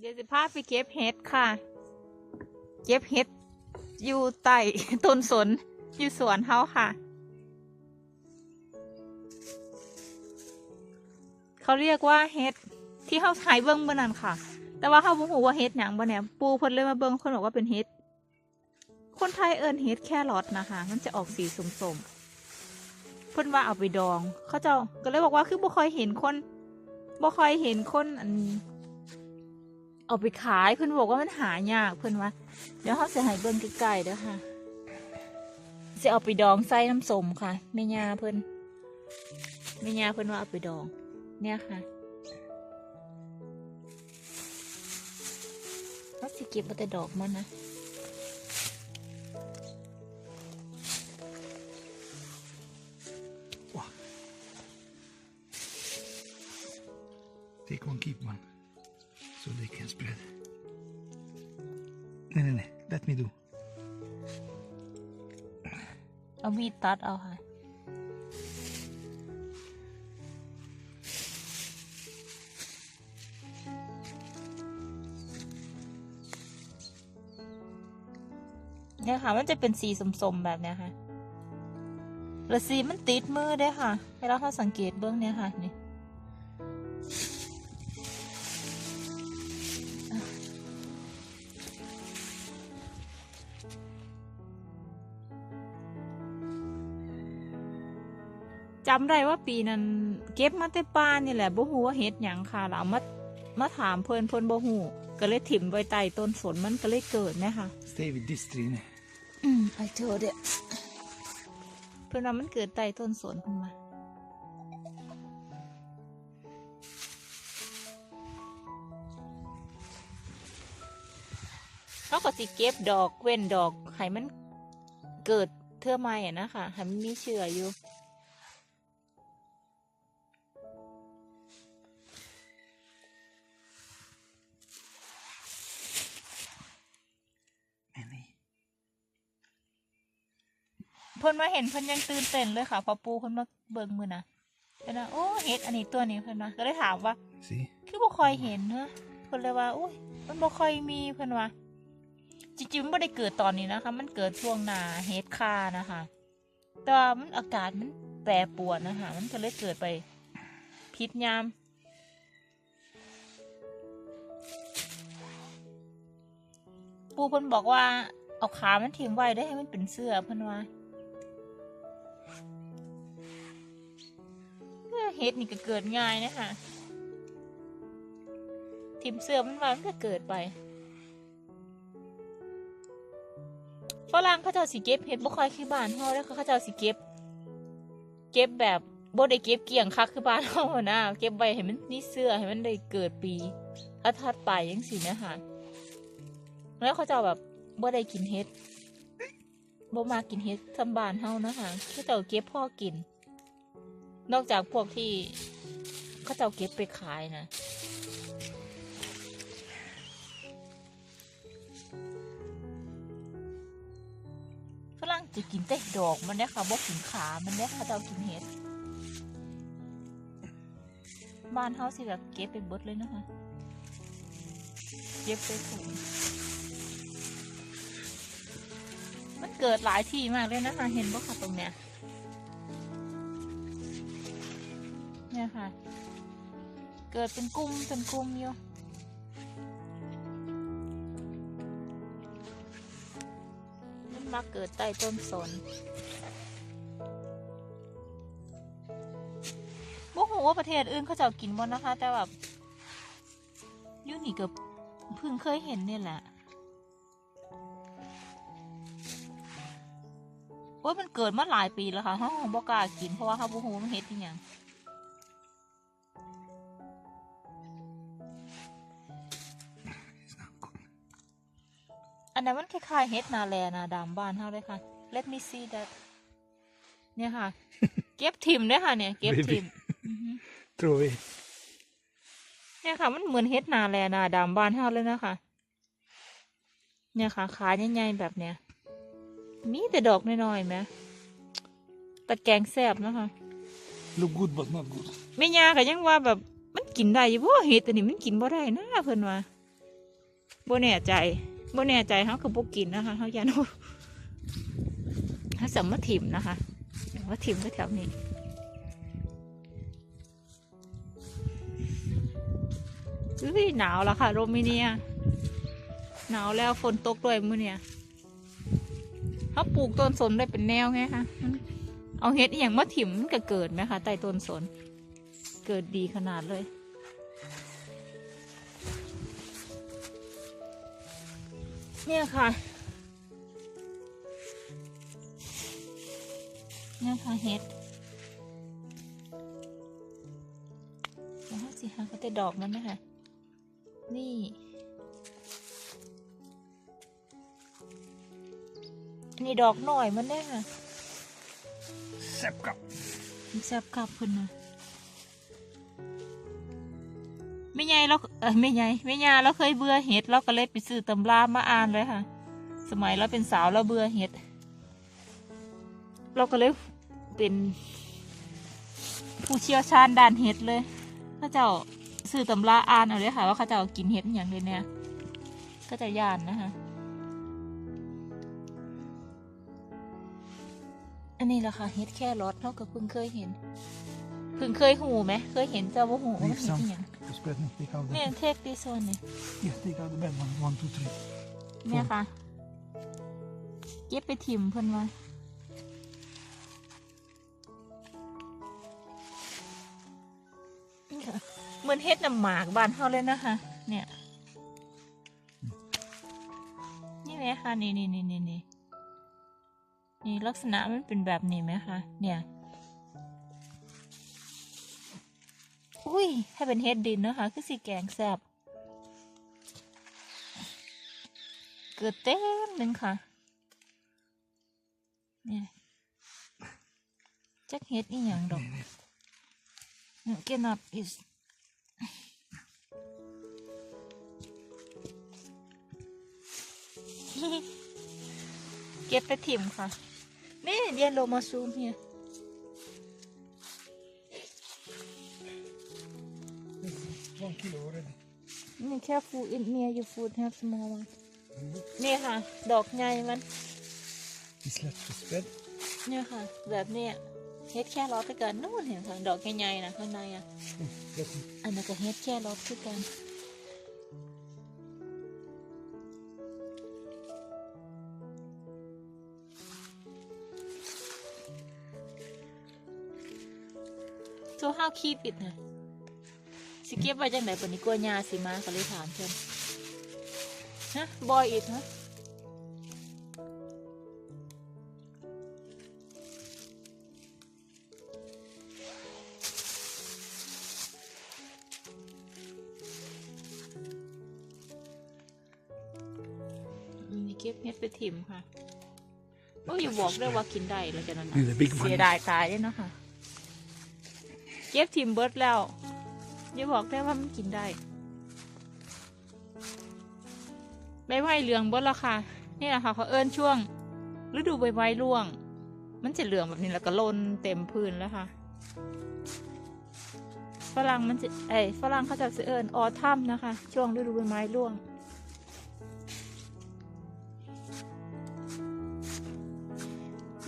เดี๋ยวจะพาไปเก็บเห็ดค่ะ เก็บเห็ดอยู่ใต้ต้นสนอยู่สวนเฮาค่ะ เขาเรียกว่าเห็ดที่เฮาหายเบิ้งเมื่อนั้นค่ะ แต่ว่าเฮาบ่ฮู้ว่าเห็ดหยังบ่เนี่ยปูเพิ่นเลยมาเบิ้งเพิ่นบอกว่าเป็นเห็ด คนไทยเอิ้นเห็ดแครอทนะคะ มันจะออกสีส้มๆ เพิ่นว่าเอาไปดอง เขาเจ้าก็เลยบอกว่าคือบ่ค่อยเห็นคนบ่ค่อยเห็นคนอัน เอาไปขายเพื่อนบอกว่ามันหายากเพื่อนว่าเดี๋ยวเขาจะให้เบิ้งใกลๆเด้อค่ะจะเอาไปดองใส่น้ำสมค่ะแม่ยาเพื่อนแม่ยาเพื่อนว่าเอาไปดอง เนี่ยค่ะเขาสิเก็บมาแต่ดอกมันนะ Take one, keep one. So they can spread. No, no, no. Let me do. เอามีดตัดเอาค่ะ เนี่ยค่ะ มันจะเป็นสีสมๆแบบเนี้ยค่ะแล้วสีมันติดมือด้วยค่ะ เวลาเขาสังเกตเบื้องเนี่ยค่ะนี่ จำได้ว่าปีนั้นเก็บมาแต่ป้านี่แหละบ่ฮู้ว่าเฮ็ดหยังค่ะแล้วเอามามาถามเพิ่นเพิ่นบ่ฮู้ก็เลยถิ่มไว้ใต้ต้นสนมันก็เลยเกิดนะคะ Stay with this tree. ne? อืมไอเธอเด้เพิ่นว่ามันเกิดใต้ต้นสนเพิ่นมาเขาก็สิเก็บดอกเว้นดอกให้มันเกิดเทื่อไม่อะนะคะให้มันมีเชื้ออยู่ มาเห็นเพิ่นยังตื่นเต้นเลยค่ะ พอปูเพิ่นมาเบิ่งมือนะเพิ่นว่าโอ้เฮ็ดอันนี้ตัวนี้เพิ่นว่าก็เลยถามว่า See? คือบ่ค่อยเห็นเนอะเพิ่นเลยว่าอุ้ยมันบ่ค่อยมีเพิ่นว่าจริงๆมันบ่ได้เกิดตอนนี้นะคะ มันเกิดช่วงหน้าเฮ็ดคานะคะ แต่ว่ามันอากาศมันแปรปรวนนะคะ มันก็เลยเกิดไปพิษยามปูเพิ่นบอกว่าเอาขามันทิ้งไว้ได้ให้มันเป็นเสื้อเพิ่นว่า เฮ็ดนี่ก็เกิดง่ายนะคะทิมเสื้อมันวามันก็เกิดไปฝรั่งเขาเจ้าสิเก็บเห็ดบ่ค่อยคือบ้านเฮาแล้วเขาเจ้าสิเก็บ เก็บแบบบ่ได้เก็บเกี่ยงคักคือบ้านเฮาหนะเก็บไว้ให้มันนี่เสื้อให้มันได้เกิดปีถัดไปจังซี่นะคะแล้วเขาเจ้าแบบบ่ได้กินเห็ดบ่มากินเห็ดทำบ้านเฮานะคะเขาเจ้าเก็บพ่อกิน นอกจากพวกที่เขาจ้าเก็บไปขายนะ ฝรั่งจะกินแต่ดอกมันเนี่ยค่ะบ่กินขา มันเนี่ยค่ะจ้ากินเห็ด บ้านเฮาสิแบบเก็บไปเบิดเลยนะคะ เก็บไปถุงมันเกิดหลายที่มากเลยนะคะ เห็นบ่ค่ะตรงเนี้ย เนี่ยค่ะ เกิดเป็นกลุ่มเป็นกลุ่มอยู่มันมาเกิดใต้ต้นสนบ่ฮู้ว่าประเทศอื่นเขาจะกินบ่นะคะ แต่แบบยูนี่ก็เพิ่งเคยเห็นเนี่ยแหละโอ้ยมันเกิดมาหลายปีแล้วค่ะเฮาบ่กล้ากินเพราะว่าเฮาบ่ฮู้ว่ามันเฮ็ดอีหยัง อันนั้นมันคล้ายๆเฮ็ดนาแลนาดำบ้านเฮาเลยค่ะ Let me see that เนี่ยค่ะ เก็บทิมด้วยค่ะเนี่ย เก็บ Baby ทิมอือฮึ Throw away. เนี่ยค่ะ มันเหมือนเฮ็ดนาแลนาดำบ้านเฮาเลยนะคะเนี่ยค่ะขาใหญ่ๆแบบเนี้ยมีแต่ดอกน้อยๆไหมแต่แกงแซ่บนะคะ Look good, but not good. แม่ยาก็ยังว่าแบบมันกินได้อยู่บ่เฮ็ดอันนี้มันกินบ่ได้นะเพิ่นว่าบ่แน่ใจ บ่แน่ใจเขาคือบ่กินนะคะเขายันว่าเขาสมมาถิ่มนะคะว่าถิ่มก็แถวนี้อุ้ยหนาวแล้วค่ะโรมิเนีย หนาวแล้วฝนตกด้วยมือเนี่ยเขาปลูกต้นสนได้เป็นแนวไงคะเอาเฮ็ดอย่างมาถิ่มก็เกิดไหมคะใต้ต้นสน เกิดดีขนาดเลย เนี่ยค่ะ เนี่ยค่ะเฮ็ดเดี๋ยวสิฮะก็จะดอกมันนะคะ นี่อันนี้ดอกหน่อยมันได้ค่ะ Sepka. มันแซ่บกลับเพิ่นนะ ไม่ใหญ่เราเออไม่ใหญ่ไม่ยาเราเคยเบื่อเห็ดเราก็เลยไปซื้อตำรามาอ่านเลยค่ะ สมัยเราเป็นสาวเราเบื่อเห็ด เราก็เลยเป็นผู้เชี่ยวชาญด้านเห็ดเลยข้าเจ้าซื้อตำราอ่านเอาเลยค่ะ ว่าเขาเจ้ากินเห็ดอย่างเดียเนี่ยก็จะย่านนะคะอันนี้แหละค่ะเฮ็ดแค่รสเท่ากับเพิ่งเคยเห็น เพิ่งเคยหูไหม เคยเห็นเจ้าว่าหูว่ามัน Leave เห็น some. อหย่าง You spread me. Take out เนี่ย the. เทคดีโซนเนี่ย Yeah, take out the bad one. One, two, three. เนี่ยค่ะ เก็บไปถิ่มเพิ่นไว้นี่ค่ะเหมือนเฮ็ดน้ำหมากบ้านเฮาเลยนะคะ เนี่ย นี่ไหมคะนี่นี่นี่นี่นี่นี่ลักษณะมันเป็นแบบนี้ไหมคะ เนี่ย อุ้ยถ้าเป็นเฮ็ดดินนะคะ คือสีแกงแซ่บเกิดเต็มหนึ่งค่ะ เนี่ยจักเฮ็ดอีหยังดอกเกนับ is เก็บไปถิ่มค่ะ นี่เรียนโลมาซูมเนี่ย นี่แค่ฟูอินเนียอยู่ฟูดแฮปสมอลนี่ค่ะ ดอกใหญ่มัน It's left to spread. เนี่ยค่ะ แบบเนี้ยเฮ็ดแค่รอไปกันนู่นเห็นค่ะดอกใหญ่ๆนะข้างในอะ Oh, let me. อันนั้นก็เฮ็ดแค่รอคือกัน so how keep it นะ สิเก็บไว้จังไหนปนี้กลัวยาสิมาก็เลยถามเพิ่นฮะบอยอีกฮะอืมนี่เก็บเฮ็ดไปถิ่มค่ะโอ้ยอย่าบอกด้วยว่ากินได้แล้วจะนั่นน่ะ Need the big เสีย one. ดายตายเลยเนาะค่ะ เก็บทิมเบิร์ดแล้ว อย่าบอกได้ว่ามันกินได้ใบไม้เหลืองเบิร์ดแล้วค่ะ นี่แหละค่ะเขาเอิ้นช่วง ฤดูใบไม้ร่วง มันจะเหลืองแบบนี้แล้วก็ลนเต็มพื้นแล้วค่ะ ฝรั่งมันจะเอ้ฝรั่งเขาจะเอิ้นออทัมนะคะ ช่วงฤดูใบไม้ร่วง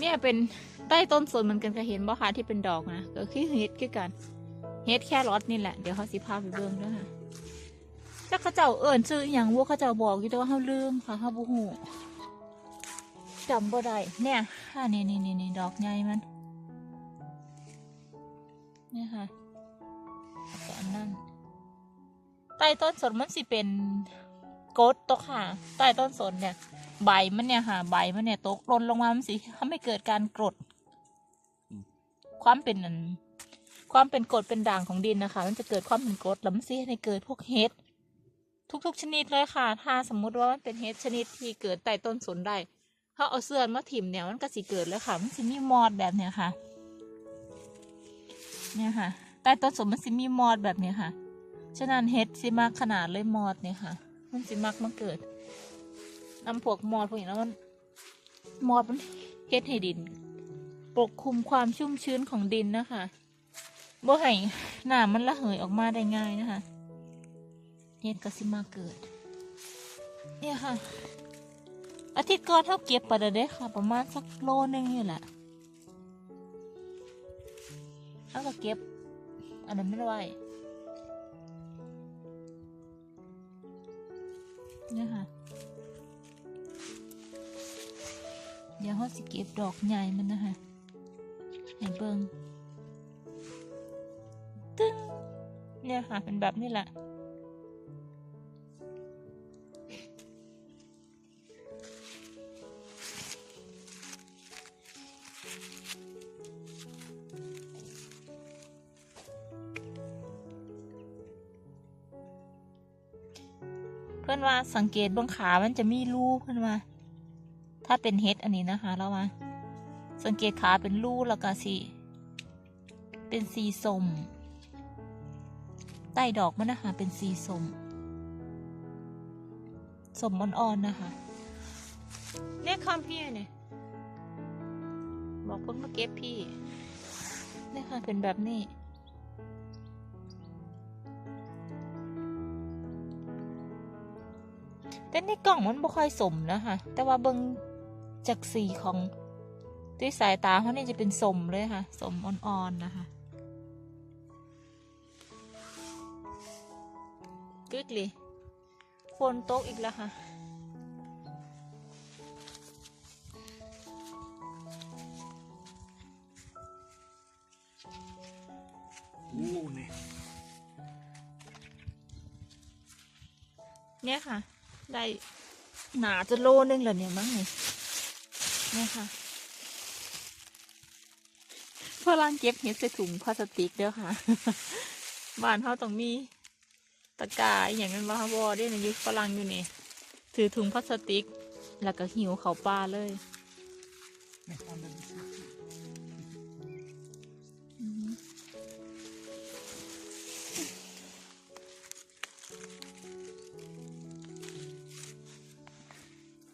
เนี่ยเป็นใต้ต้นสนเหมือนกันก็เห็นบ่คะที่เป็นดอกนะก็คือเฮ็ดคือกัน เฮ็ดแค่รอดนี่แหละ เดี๋ยวเขาสิพาไปเบิ่งด้วยค่ะจักเขาเจ้าเอิ้นชื่ออย่างวัวเขาเจ้าบอกอยู่แต่ว่าเขาลืมค่ะเขาบ่ฮู้จำบ่ได้เนี่ยค่ะนี่นี่นี่นี่ดอกใหญ่มันเนี่ยค่ะแล้วก็อันนั้นใต้ต้นสนมันสิเป็นกดตัวค่ะ ใต้ต้นสนเนี่ย ใบมันเนี่ยค่ะ ใบมันเนี่ยตกหล่นลงมามันสิทำให้เกิดการกรด ความเป็นอัน ความเป็นกรดเป็นด่างของดินนะคะ มันจะเกิดความเป็นกรดล้วมันสิให้เกิดพวกเห็ดทุกๆ ชนิดเลยค่ะ ถ้าสมมุติว่ามันเป็นเห็ดชนิดที่เกิดใต้ต้นสนได้ถ้าเอาเสื้อมาถิ่มเนี่ยมันก็สิเกิดเลยค่ะ มันสิมีมอดแบบเนี้ยค่ะ เนี่ยค่ะ ใต้ต้นสนมันสิมีมอดแบบเนี้ยค่ะ ฉะนั้นเห็ดสิมากขนาดเลยมอดเนี่ยค่ะ มันสิมักมาเกิดนำพวกมอดพวกนี้แล้วมันมอดมันเฮ็ดให้ดิน ปกคลุมความชุ่มชื้นของดินนะคะ บ่ให้น้ำมันระเหยออกมาได้ง่ายนะคะเฮ็ดก็สิมาเกิด เนี่ยค่ะ อาทิตย์ก่อนเท่าเก็บไปล้วเด้ค่ะ ประมาณสักโลนึงนี่แหละแล้วก็เก็บ อันนั้นไม่ไหวเนี่ยค่ะ เดี๋ยวเขาสิเก็บดอกใหญ่มันนะคะให้เบิ่ง เนี่ยค่ะ เป็นแบบนี้แหละ เพื่อนว่าสังเกตเบนขามันจะมีรูเพื่อนว่า ถ้าเป็นเฮดอันนี้นะคะ แล้วว่า สังเกตขาเป็นรูแล้วก็สีเป็นสีส้ม ต้ดอกมันนะคะเป็นสีส้มสมอ่อนๆนะคะเนี่ยคำพี่เนี่ยบอกเพิ่งมาเก็บพี่เนี่ยค่ะเป็นแบบนี้ แต่ในกล่องมันบ่ค่อยสมนะคะแต่ว่าเบิงจากสีของด้วยสายตาเขาเนี่ยจะเป็นสมเลยค่ะ สมอ่อนๆนะคะ กึกเลยฝนตกอีกแล้วค่ะ Oh, nee. เนี่ยค่ะ ได้หนาจะโลนึงแล้วเนี่ยมั้งเนี่ยเนี่ยค่ะพลังเก็บเห็ดใส่ถุงพลาสติกเด้อค่ะ บ้านเขาต้องมี ตะกร้าอหย่างนั้นว่าบอได้ในยุคฝรั่งอยู่นี่ ถือถุงพลาสติก แล้วก็หิวเขาปลาเลย Nee, ander is het. อือหือ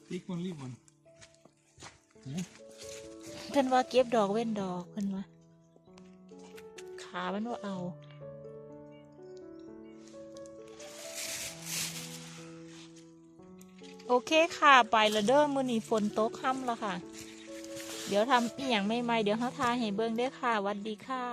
Take one, leave one. Nee? เพิ่นว่าเก็บดอกเว้นดอกเพิ่นว่าขามันว่าเอา โอเคค่ะ ไปและเด้อมื้อนี้ฝนตกค่ำแล้วค่ะ เดี๋ยวทำอีหยังใหม่ๆเดี๋ยวเขาทาให้เบิ่งเด้อค่ะวัดดีค่ะ